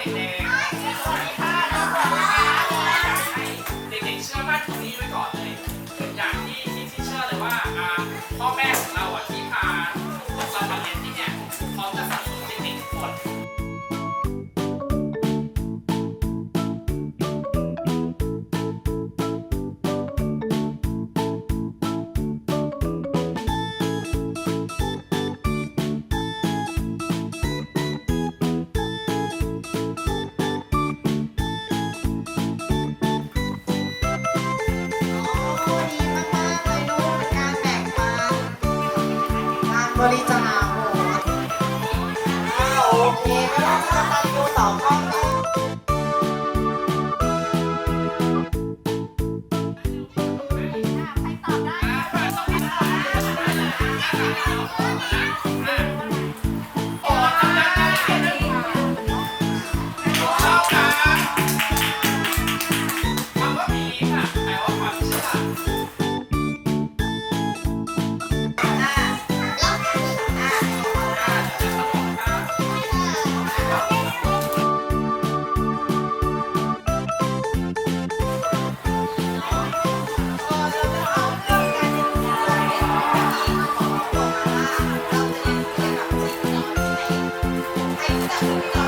เด็กๆเด็กๆเชื่อมั่นตรงนี้ไว้ก่อนเลย อย่างที่ที่เชื่อเลยว่าอ่าพ่อแม่ของเราอะที่ บริจาคโหอ่าโอเคไม่ว่าจะตัญญูต่อพ่อแม่เห 啊！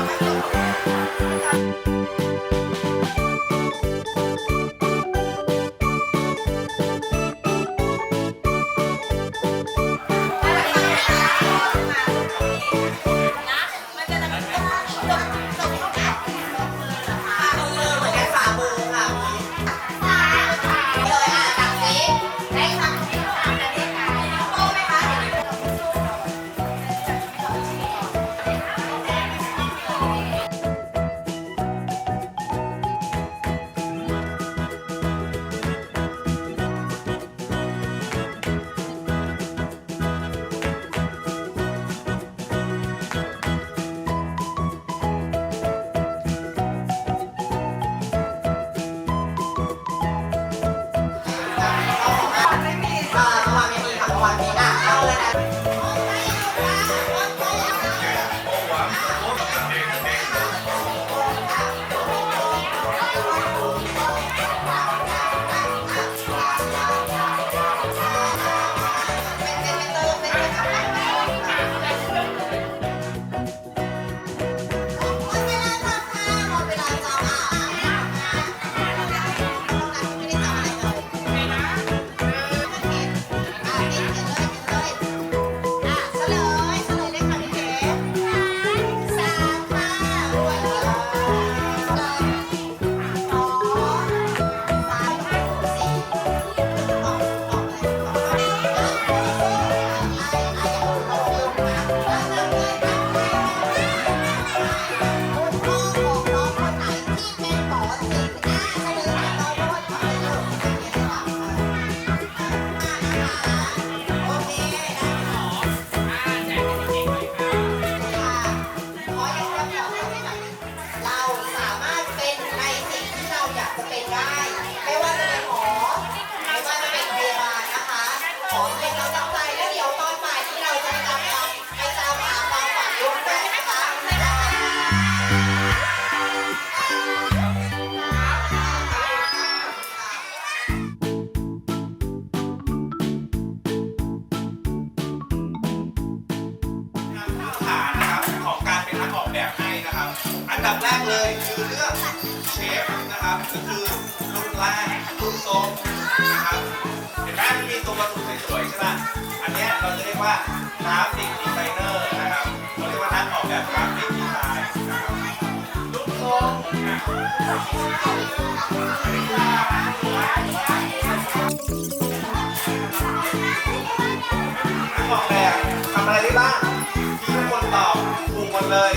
รูปทรงนะครับเห็นไหมมันมีตัววัตถุสวยๆใช่ป่ะอันเนี้ยเราจะเรียกว่ากราฟิกดีไซเนอร์นะครับเราเรียกว่านักออกแบบกราฟิกดีไซน์นะครับรูปทรงอะนักออกแบบทำอะไรได้บ้างที่ทุกคนตอบถูกหมดเลย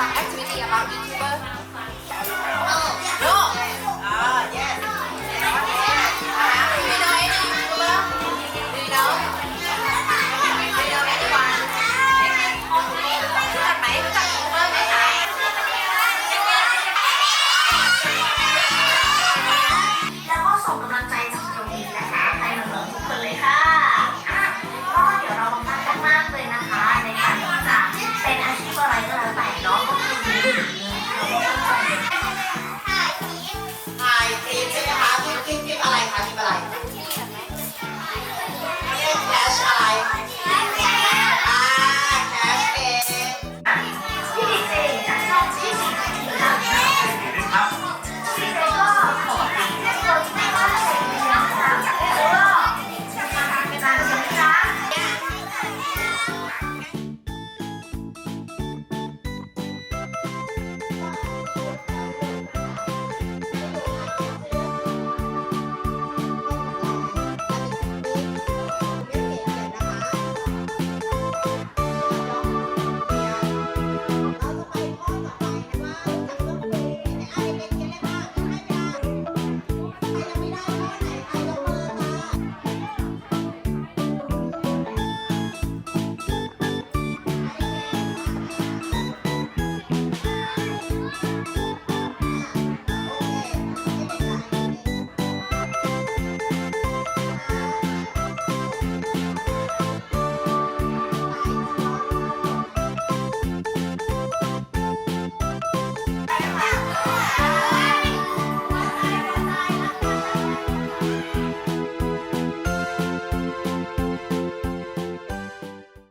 some activity about YouTuber 合起来